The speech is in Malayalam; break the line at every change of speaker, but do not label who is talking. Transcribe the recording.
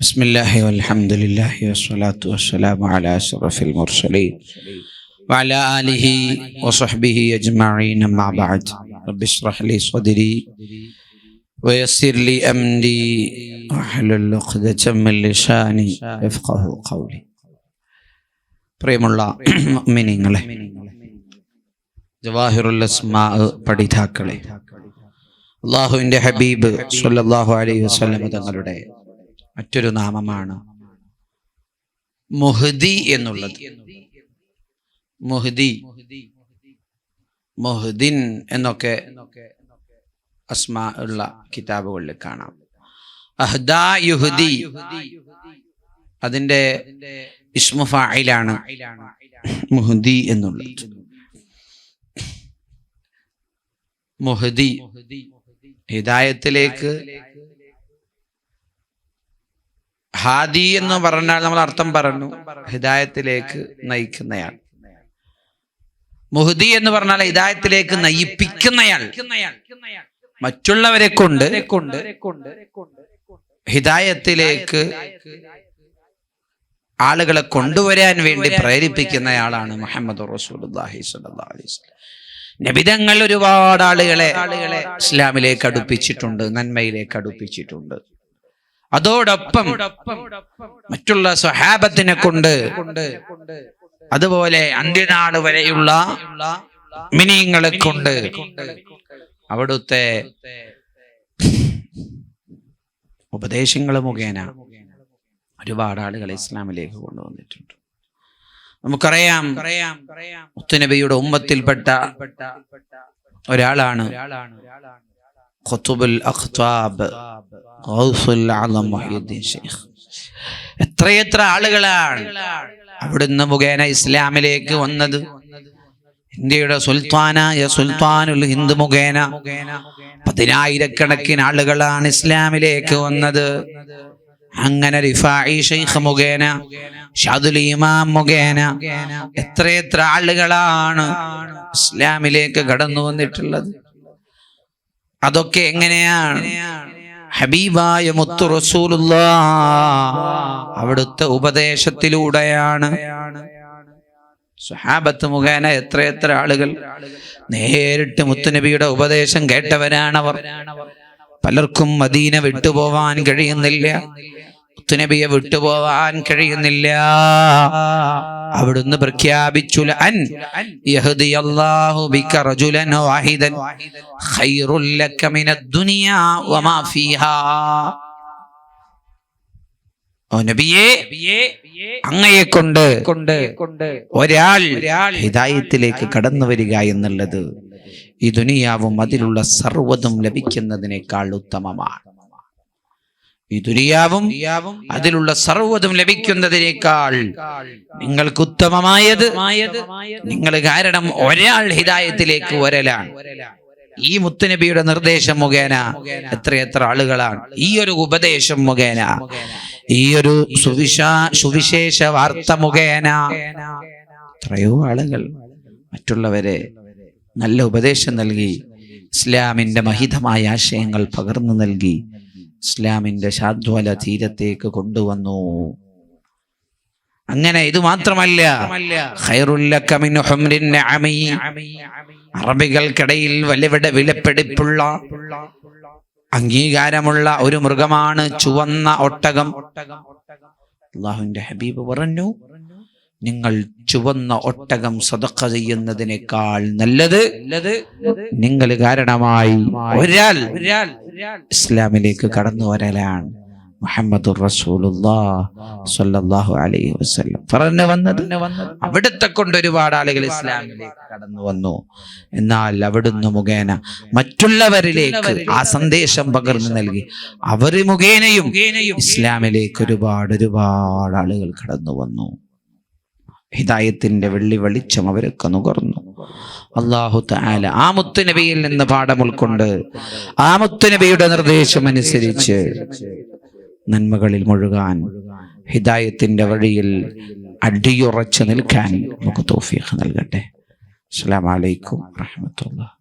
بسم الله والحمد لله والصلاة والسلام على أشرف المرسلين وعلى آله وصحبه أجمعين أما بعد رب اشرح لي صدري ويسر لي أمري واحلل عقدة من لساني يفقه قولي പ്രിയമുള്ള മിനിങ്ങളെ ജവാഹിറുൽ അസ്മാ പഠിതാക്കളെ അള്ളാഹുവിൻ്റെ ഹബീബ് സല്ലല്ലാഹു അലൈഹി വസല്ലം തങ്ങളുടെ മറ്റൊരു നാമമാണ് മുഹദി എന്നുള്ളത്. മുഹദി. മുഹദിൻ എന്നൊക്കെ അസ്മാ ഉള്ള കിതാബുകളിൽ കാണാം. അഹ്ദാ യുഹദി. അതിന്റെ ഇസ്മുഫായിലാണ് മുഹദി എന്നുള്ളത്. മുഹദി. ഹിദായത്തിലേക്ക് ഹാദി എന്ന് പറഞ്ഞാൽ നമ്മൾ അർത്ഥം പറഞ്ഞു ഹിദായത്തിലേക്ക് നയിക്കുന്നയാൾ. മുഹദി എന്ന് പറഞ്ഞാൽ ഹിദായത്തിലേക്ക് നയിപ്പിക്കുന്നയാൾ. മറ്റുള്ളവരെ കൊണ്ട് ഹിദായത്തിലേക്ക് ആളുകളെ കൊണ്ടുവരാൻ വേണ്ടി പ്രേരിപ്പിക്കുന്നയാളാണ് മുഹമ്മദ് വസല്ലം. നബിതങ്ങൾ ഒരുപാട് ആളുകളെ ഇസ്ലാമിലേക്ക് അടുപ്പിച്ചിട്ടുണ്ട് നന്മയിലേക്ക് അടുപ്പിച്ചിട്ടുണ്ട്. അതോടൊപ്പം മറ്റുള്ള സ്വഹാബത്തിനെ കൊണ്ട് അതുപോലെ അന്ത്യനാൾ വരെയുള്ള മിനിങ്ങളെ കൊണ്ട് അവിടുത്തെ ഉപദേശങ്ങൾ മുഖേന ഒരുപാട് ആളുകൾ ഇസ്ലാമിലേക്ക് കൊണ്ടുവന്നിട്ടുണ്ട്. നമുക്കറിയാം മുത്തുനബിയുടെ ഉമ്മത്തിൽപ്പെട്ട ഒരാളാണ് ഖുതുബുൽ അഖ്താബ് ഗൗസുൽ ആലം മുഹിയുദ്ദീൻ ശൈഖ് എത്രയെത്ര ആളുകളാണ് അവിടുന്ന് മുഖേന ഇസ്ലാമിലേക്ക് വന്നത്? ഇന്ത്യയുടെ സുൽത്താനായ സുൽത്താനുൽ ഹിന്ദ് മുഖേന പതിനായിരക്കണക്കിന് ആളുകളാണ് ഇസ്ലാമിലേക്ക് വന്നത്. അങ്ങനെ റിഫായി ഷെയ്ഖ് മുഖേന ഷാദുൽ ഇമാം മുഖേന എത്രയെത്ര ആളുകളാണ് ഇസ്ലാമിലേക്ക് കടന്നു വന്നിട്ടുള്ളത്? അതൊക്കെ എങ്ങനെയാണ്? ഹബീബായ മുത്തു റസൂലുള്ള. അവിടുത്തെ ഉപദേശത്തിലൂടെയാണ്. സുഹാബത്ത് മുഖേന എത്രയെത്ര ആളുകൾ നേരിട്ട് മുത്തുനബിയുടെ ഉപദേശം കേട്ടവരാണവർ. പലർക്കും മദീന വിട്ടുപോവാൻ കഴിയുന്നില്ല. മുത്തുനബിയെ വിട്ടുപോവാൻ കഴിയുന്നില്ല. അവിടുന്ന് പ്രഖ്യാപിച്ചു അങ്ങയെ കൊണ്ട് ഒരാൾ ഹിതായത്തിലേക്ക് കടന്നു വരിക എന്നുള്ളത് ഈ ദുനിയാവും അതിലുള്ള സർവതും ലഭിക്കുന്നതിനേക്കാൾ ഉത്തമമാണ്. ദുനിയാവും അതിലുള്ള സർവതും ലഭിക്കുന്നതിനേക്കാൾ നിങ്ങൾക്ക് ഉത്തമമായത് നിങ്ങൾ കാരണം ഒരാൾ ഹിതായത്തിലേക്ക് വരലാണ്. ഈ മുത്തുനബിയുടെ നിർദ്ദേശം മുഖേന എത്രയെത്ര ആളുകളാണ്. ഈ ഒരു ഉപദേശം മുഖേന ഈ ഒരു സുവിശാ സുവിശേഷ വാർത്ത മുഖേന എത്രയോ ആളുകൾ മറ്റുള്ളവരെ നല്ല ഉപദേശം നൽകി ഇസ്ലാമിന്റെ മഹിതമായ ആശയങ്ങൾ പകർന്നു നൽകി ഇസ്ലാമിന്റെ ശാദ്വല തീരത്തേക്ക് കൊണ്ടുവന്നു. അങ്ങനെ ഇത് മാത്രമല്ല അറബികൾക്കിടയിൽ വലിയ വിലപ്പെടുപ്പുള്ള അംഗീകാരമുള്ള ഒരു മൃഗമാണ് ചുവന്ന ഒട്ടകം. അള്ളാഹുവിന്റെ ഹബീബ് പറഞ്ഞു നിങ്ങൾ ചുവന്ന ഒട്ടകം സദക്ക ചെയ്യുന്നതിനേക്കാൾ നല്ലത് നിങ്ങൾ കാരണമായി ഒരാൾ ഇസ്ലാമിലേക്ക് കടന്നു വരലാണ്. മുഹമ്മദ് അലൈഹി പറഞ്ഞു വന്നത് അവിടുത്തെ കൊണ്ട് ഒരുപാട് ആളുകൾ ഇസ്ലാമിലേക്ക് കടന്നു വന്നു. എന്നാൽ അവിടുന്ന് മുഖേന മറ്റുള്ളവരിലേക്ക് ആ സന്ദേശം പകർന്നു നൽകി. അവർ മുഖേനയും ഇസ്ലാമിലേക്ക് ഒരുപാട് ഒരുപാട് ആളുകൾ കടന്നു വന്നു. ഹിദായത്തിന്റെ വെള്ളി വെളിച്ചം അവരൊക്കെ നുകർന്നു. അള്ളാഹു താല ആ മുത്തുനബിയിൽ നിന്ന് പാഠം ഉൾക്കൊണ്ട് ആ മുത്തുനബിയുടെ നിർദ്ദേശം അനുസരിച്ച് നന്മകളിൽ മുഴുകാൻ ഹിദായത്തിന്റെ വഴിയിൽ അടിയുറച്ചു നിൽക്കാൻ നമുക്ക് തോഫീഖ് നൽകട്ടെ. അസ്സലാമു വലൈക്കും വറഹ്മത്തുള്ളാഹി